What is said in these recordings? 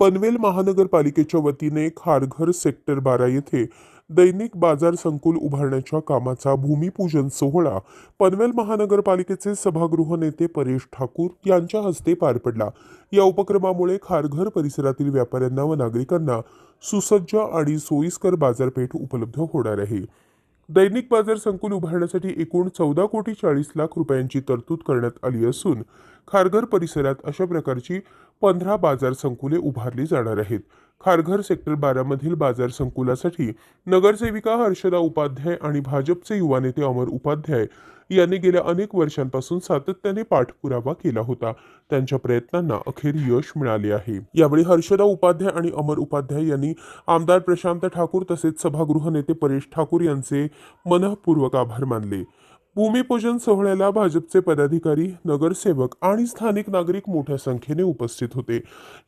पनवेल महानगरपालिकेच्या वतीने खारघर सेक्टर बारा येथे दैनिक बाजार संकुल उभारण्याच्या कामाचा भूमिपूजन सोहळा पनवेल महानगरपालिकेचे सभागृह नेते परेश ठाकूर यांच्या हस्ते पार पडला. या उपक्रमामुळे खारघर परिसरातील व्यापाऱ्यांना व नागरिकांना सुसज्ज आणि सोयीस्कर बाजारपेठ उपलब्ध होणार आहे. दैनिक बाजार संकुल उभारण्यासाठी एकूण चौदा कोटी चाळीस लाख रुपयांची तरतूद करण्यात आली असून खारघर परिसरात अशा प्रकारची पंधरा बाजार संकुले उभारली जाणार आहेत. खारघर सेक्टर बारामधील बाजार संकुलासाठी नगरसेविका हर्षदा उपाध्याय आणि भाजपचे युवा नेते अमर उपाध्याय यांनी गेल्या अनेक वर्षांपासून सातत्याने पाठपुरावा केला होता. त्यांच्या प्रयत्नांना अखेर यश मिळाले आहे. यावेळी हर्षदा उपाध्याय आणि अमर उपाध्याय यांनी आमदार प्रशांत ठाकूर तसेच सभागृह नेते परेश ठाकूर यांचे मनःपूर्वक आभार मानले. भूमिपूजन सोहळ्याला भाजपचे पदाधिकारी नगरसेवक आणि स्थानिक नागरिक मोठ्या संख्येने उपस्थित होते.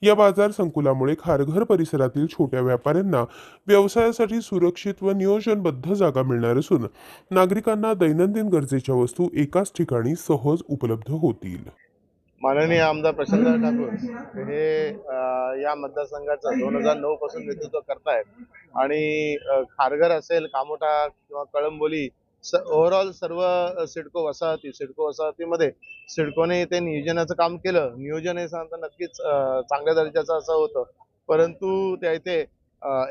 या बाजार संकुलामुळे खारघर परिसरातील छोट्या व्यापाऱ्यांना व्यवसायासाठी सुरक्षित व नियोजनबद्ध जागा मिळणार असून नागरिकांना दैनंदिन गरजेच्या वस्तू एकाच ठिकाणी सहज उपलब्ध होतील. माननीय आमदार प्रशांत ठाकूर हे या मतदारसंघाचं दोन हजार नऊ पासून नेतृत्व करतायत. आणि खारघर असेल कामोठा किंवा कळंबोली ओव्हरऑल सर्व सिडको वसाहती सिडको वसाहतीमध्ये सिडकोने ते नियोजनाचं काम केलं. नियोजन हे सांगता नक्कीच चांगल्या दर्जाचं असं होतं. परंतु त्या इथे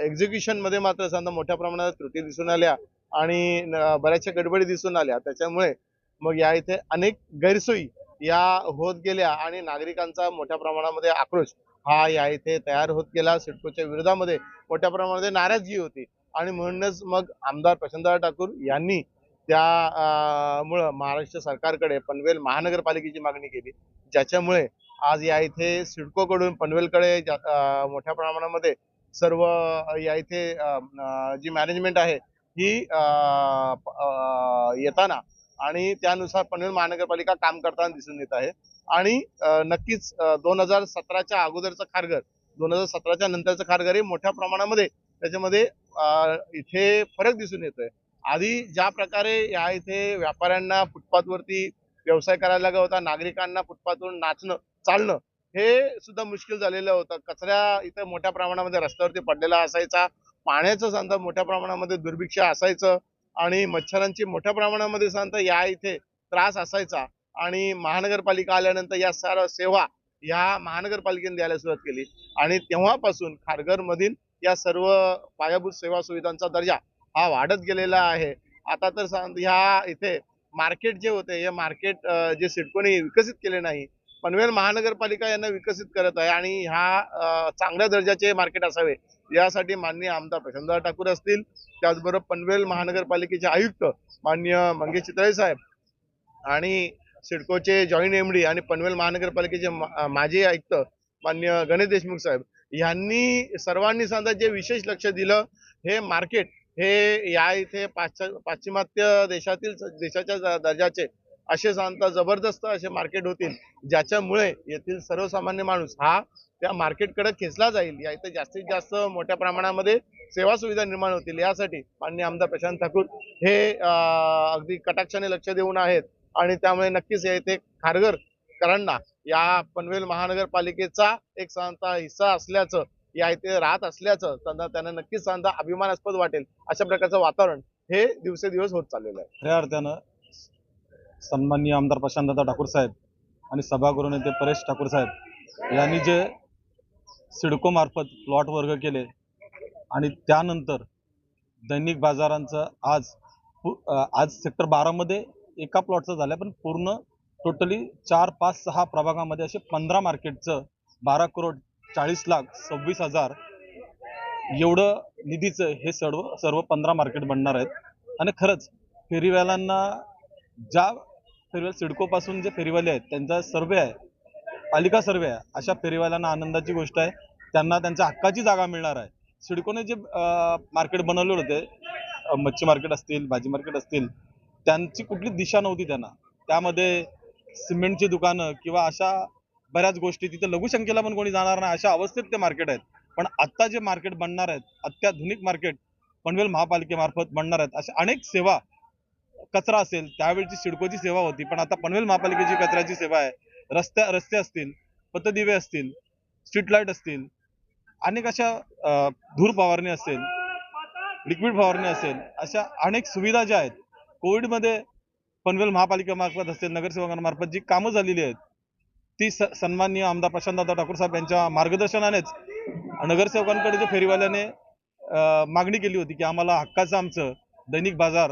एक्झिक्युशनमध्ये मात्र सांगता मोठ्या प्रमाणात त्रुटी दिसून आल्या आणि बऱ्याचशा गडबडी दिसून आल्या. त्याच्यामुळे मग या इथे अनेक गैरसोयी या होत गेल्या आणि नागरिकांचा मोठ्या प्रमाणामध्ये आक्रोश हा या इथे तयार होत गेला. सिडकोच्या विरोधामध्ये मोठ्या प्रमाणामध्ये नाराजगी होती. आणि म्हणूनच मग आमदार प्रशांतदादा ठाकूर यांनी त्या महाराष्ट्र सरकारकडे पनवेल महानगरपालिकेची मागणी केली. ज्याच्यामुळे आज या इथे सिडकोकडून पनवेलकडे मोठ्या प्रमाणामध्ये सर्व या इथे जी मॅनेजमेंट आहे ही येताना आणि त्यानुसार पनवेल महानगरपालिका काम करताना दिसून येत आहे. आणि नक्कीच दोन हजार सतराच्या अगोदरचं खारघर दोन हजार सतराच्या नंतरचं खारघर हे मोठ्या प्रमाणामध्ये त्याच्यामध्ये इथे फरक दिसून येतोय. आधी ज्या प्रकारे या इथे व्यापाऱ्यांना फुटपाथवरती व्यवसाय करायला लागला होता नागरिकांना फुटपाथवरून नाचणं चालणं हे सुद्धा मुश्किल झालेलं होतं. कचऱ्या इथे मोठ्या प्रमाणामध्ये रस्त्यावरती पडलेला असायचा. पाण्याचं सांगता मोठ्या प्रमाणामध्ये दुर्भिक्ष असायचं आणि मच्छरांची मोठ्या प्रमाणामध्ये सांगता या इथे त्रास असायचा. आणि महानगरपालिका आल्यानंतर या सर्व सेवा या महानगरपालिकेने द्यायला सुरुवात केली. आणि तेव्हापासून खारघरमधील या सर्व पायाभूत सेवा सुविधांचा दर्जा हा वाढत गेलेला आहे. आता तर सांग ह्या इथे मार्केट जे होते हे मार्केट जे सिडकोने विकसित केले नाही पनवेल महानगरपालिका यांना विकसित करत आहे आणि ह्या चांगल्या दर्जाचे मार्केट असावे यासाठी माननीय आमदार प्रशांतदादा ठाकूर असतील. त्याचबरोबर पनवेल महानगरपालिकेचे आयुक्त माननीय मंगेश चितळे साहेब आणि सिडकोचे जॉईंट एमडी आणि पनवेल महानगरपालिकेचे माजी आयुक्त मान्य गणेश देशमुख साहेब यांनी सर्वांनी सांगता जे विशेष लक्ष दिलं हे मार्केट हे या इथे पाश्चा पाश्चिमात्य देशातील देशाच्या दर्जाचे असे सांगता जबरदस्त असे मार्केट होतील ज्याच्यामुळे येथील सर्वसामान्य माणूस हा त्या मार्केटकडे खेचला जाईल. या इथे जास्तीत जास्त मोठ्या प्रमाणामध्ये सेवा सुविधा निर्माण होतील. यासाठी माननीय आमदार प्रशांत ठाकूर हे अगदी कटाक्षाने लक्ष देऊन आहेत. आणि त्यामुळे नक्कीच या इथे खारघरकरांना या पनवेल महानगरपालिकेचा एक सांगता हिस्सा असल्याचं या इथे राहत असल्याचं त्यांना त्यांना नक्कीच त्यांना अभिमानास्पद वाटेल अशा प्रकारचं वातावरण हे दिवसेदिवस होत चाललेलं आहे. खऱ्या अर्थानं सन्माननीय आमदार प्रशांतदा ठाकूर साहेब आणि सभागृह नेते परेश ठाकूर साहेब यांनी जे सिडको मार्फत प्लॉट वर्ग केले आणि त्यानंतर दैनिक बाजारांचं आज आज सेक्टर बारामध्ये एका प्लॉटचं झालं पण पूर्ण टोटली चार पाच सहा प्रभागामध्ये असे पंधरा मार्केटचं बारा करोड चाळीस लाख सव्वीस हजार एवढं निधीचं हे सर्व सर्व पंधरा मार्केट बनणार आहेत. आणि खरंच फेरीवाल्यांना ज्या फेरीवाल सिडकोपासून जे फेरीवाले आहेत त्यांचा सर्वे आहे पालिका सर्वे आहे अशा फेरीवाल्यांना आनंदाची गोष्ट आहे. त्यांना त्यांच्या हक्काची जागा मिळणार आहे. सिडकोने जे मार्केट बनवले होते मच्छी मार्केट असतील भाजी मार्केट असतील त्यांची कुठली दिशा नव्हती त्यांना. त्यामध्ये सिमेंटची दुकानं किंवा अशा बऱ्याच गोष्टी तिथे लघुसंख्येला पण कोणी जाणार नाही अशा अवस्थेत ते मार्केट आहेत. पण आत्ता जे मार्केट बनणार आहेत अत्याधुनिक मार्केट पनवेल महापालिकेमार्फत बनणार आहेत अशा अनेक सेवा कचरा असेल त्यावेळची सिडकोची सेवा होती पण आता पनवेल महापालिकेची कचऱ्याची सेवा आहे. रस्त्या रस्ते असतील पतदिवे असतील स्ट्रीट लाइट असतील अनेक अशा धूर फवारणी असेल लिक्विड फवारणी असेल अशा अनेक सुविधा ज्या आहेत कोविडमध्ये पनवेल महापालिकेमार्फत असेल नगरसेवकांमार्फत जी कामं झालेली आहेत ती स सन्माननीय आमदार प्रशांतदादा ठाकूर साहेब यांच्या मार्गदर्शनानेच नगरसेवकांकडे जे फेरीवाल्याने मागणी केली होती की आम्हाला हक्काचं आमचं दैनिक बाजार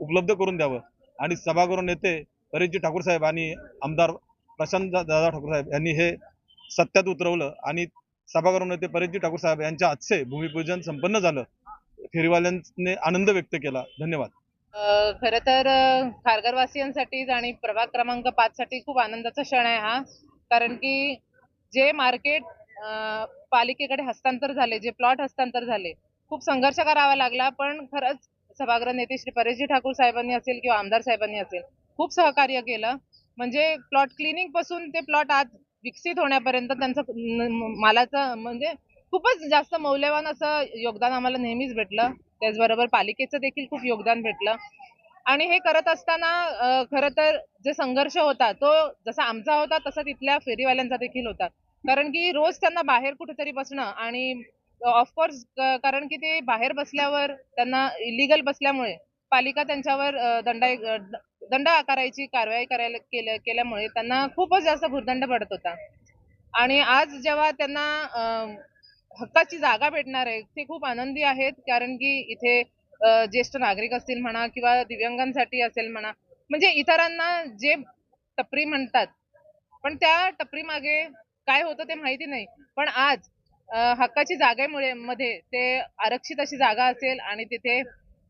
उपलब्ध करून द्यावं. आणि सभागृह नेते परेशजी ठाकूर साहेब आणि आमदार प्रशांत दादा ठाकूर साहेब यांनी हे सत्यात उतरवलं. आणि सभागृह नेते परितजी ठाकूर साहेब यांच्या आजचे भूमिपूजन संपन्न झालं. फेरीवाल्यांनी आनंद व्यक्त केला. धन्यवाद. खरं तर अ, आणि प्रभाग क्रमांक पाच साठी खूप आनंदाचा क्षण आहे हा. कारण की जे मार्केट पालिकेकडे हस्तांतर झाले जे प्लॉट हस्तांतर झाले खूप संघर्ष करावा लागला. पण खरंच सभागृह नेते श्री परेशजी ठाकूर साहेबांनी असेल किंवा आमदार साहेबांनी असेल खूप सहकार्य केलं. म्हणजे प्लॉट क्लिनिंगपासून ते प्लॉट आज विकसित होण्यापर्यंत त्यांचं मालाचं म्हणजे खूपच जास्त मौल्यवान असं योगदान आम्हाला नेहमीच भेटलं. त्याचबरोबर पालिकेचं देखील खूप योगदान भेटलं. आणि हे करत असताना खरं तर जे संघर्ष होता तो जसा आमचा होता तसा तिथल्या फेरीवाल्यांचा देखील होता. कारण की रोज त्यांना बाहेर कुठेतरी बसणं आणि ऑफकोर्स कारण की ते बाहेर बसल्यावर त्यांना इलिगल बसल्यामुळे पालिका त्यांच्यावर अ, दंड दंड आकारायची कारवाई करायला केल्या केल्यामुळे त्यांना खूपच जास्त भूर्दंड पडत होता. आणि आज जेव्हा त्यांना हक्काची जागा भेटणार आहे ते खूप आनंदी आहेत कारण की इथे ज्येष्ठ नागरिक असतील म्हणा किंवा दिव्यांगांसाठी असेल म्हणा म्हणजे इतरांना जे टपरी म्हणतात पण त्या टपरी मागे काय होतं ते माहिती नाही. पण आज हक्काची जागेमुळे मध्ये ते आरक्षित अशी जागा असेल आणि तिथे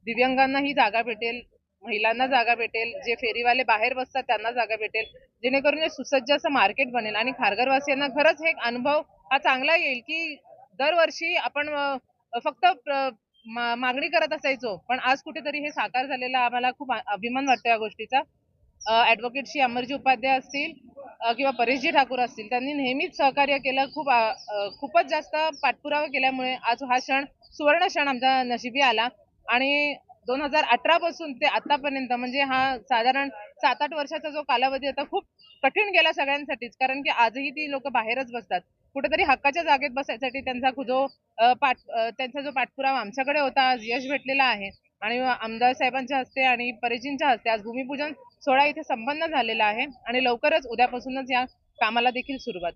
दिव्यांगांना ही जागा भेटेल महिलांना जागा भेटेल जे फेरीवाले बाहेर बसतात त्यांना जागा भेटेल जेणेकरून हे सुसज्ज असं मार्केट बनेल. आणि खारघरवासियांना खरंच हे अनुभव हा चांगला येईल की दरवर्षी आपण फक्त मागणी करत असायचो पण आज कुठेतरी हे साकार झालेलं आम्हाला खूप अभिमान वाटतो या गोष्टीचा. ऍडव्होकेट श्री अमरजी उपाध्याय असतील किंवा परेशजी ठाकूर असतील त्यांनी नेहमीच सहकार्य केलं खूप खूपच जास्त पाठपुरावा केल्यामुळे आज हा क्षण सुवर्ण क्षण आमच्या नशिबी आला. आणि दोन हजार अठरा पासून ते आतापर्यंत म्हणजे हा साधारण सात आठ वर्षाचा जो कालावधी आता खूप कठीण गेला सगळ्यांसाठीच. कारण की आजही ती लोक बाहेरच बसतात. कुठेतरी हक्काच्या जागेत बसायसाठी त्यांचा जो पाठ त्यांचा जो पाठपुरावा आमच्याकडे होता आज यश भेटलेला आहे. आणि आमदार साहेबांच्या हस्ते आणि परिजींच्या हस्ते आज भूमिपूजन सोहळा इथे संपन्न झालेला आहे. आणि लवकरच उद्यापासूनच या कामाला देखील सुरुवात.